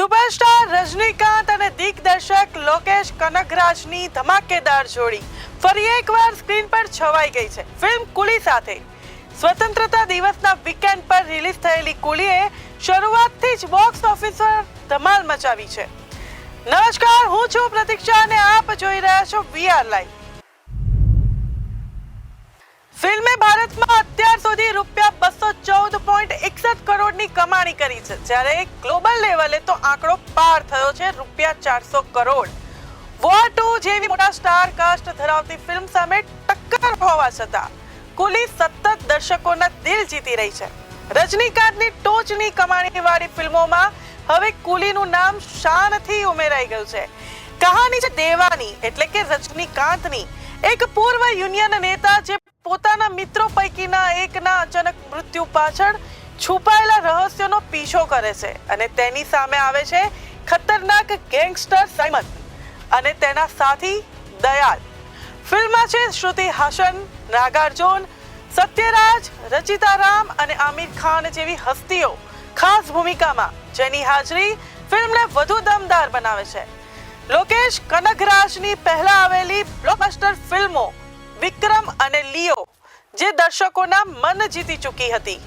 Superstar Rajnikant અને દિગ્દર્શક લોકેશ કનકરાજની ધમાકેદાર જોડી ફરી એકવાર સ્ક્રીન પર છવાઈ ગઈ છે. ફિલ્મ કુલી સાથે. સ્વતંત્રતા દિવસના વીકેન્ડ પર રિલીઝ થયેલી કુલીએ શરૂઆતથી જ બોક્સ ઓફિસ પર ધમાલ મચાવી છે. નમસ્કાર, હું છું પ્રતીક્ષા અને આપ જોઈ રહ્યા છો વીઆર લાઈવ ફિલ્મે ભારતમાં કમાણી કરી છે. જ્યારે ગ્લોબલ લેવલે તો આંકડો પાર થયો છે, રૂપિયા ચારસો કરોડ. વોર ટુ જેવી મોટા સ્ટાર કાસ્ટ ધરાવતી ફિલ્મ સામે ટક્કર હોવા છતાં, કુલી સતત દર્શકોના દિલ જીતી રહી છે. રજનીકાંતની ટોચની કમાણીવાળી ફિલ્મોમાં હવે કુલીનું નામ શાનથી ઉમેરાઈ ગયું છે. કહાની છે દેવાની, એટલે કે રજનીકાંતની. એક પૂર્વ યુનિયન નેતા જે પોતાના મિત્રો પૈકીના એકના અચાનક મૃત્યુ પાછળ છુપાયેલા રહસ્યોનો પીછો કરે છે અને તેની સામે આવે છે ખતરનાક ગેંગસ્ટર સાયમન અને તેના સાથી દયાલ. ફિલ્મમાં છે શ્રુતિ હાસન નાગાર્જુન, સત્યરાજ, રચિતા રામ અને આમિર ખાન જેવી હસ્તીઓ ખાસ ભૂમિકામાં જેની હાજરી ફિલ્મને વધુ દમદાર બનાવે છે. લોકેશ કનકરાજની પહેલા આવેલી બ્લોકબસ્ટર ફિલ્મો વિક્રમ અને લિયો, જે દર્શકોના મન જીતી ચૂકી હતી.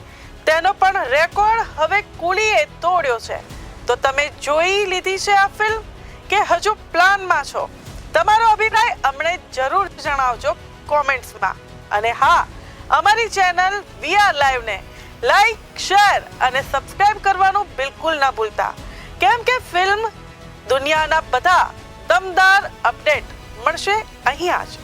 તેનો પણ રેકોર્ડ હવે કુલીએ તોડ્યો છે. તો તમે જોઈ લીધી છે આ ફિલ્મ કે હજુ પ્લાનમાં છો. તમારો અભિપ્રાય અમને જરૂર જણાવજો કોમેન્ટ્સમાં. અને હા, અમારી ચેનલ વીઆર લાઈવને લાઈક, શેર અને સબસ્ક્રાઇબ કરવાનું બિલકુલ ના ભૂલતા. કેમ કે ફિલ્મ દુનિયાના બધા દમદાર અપડેટ મળશે અહીંયા જ.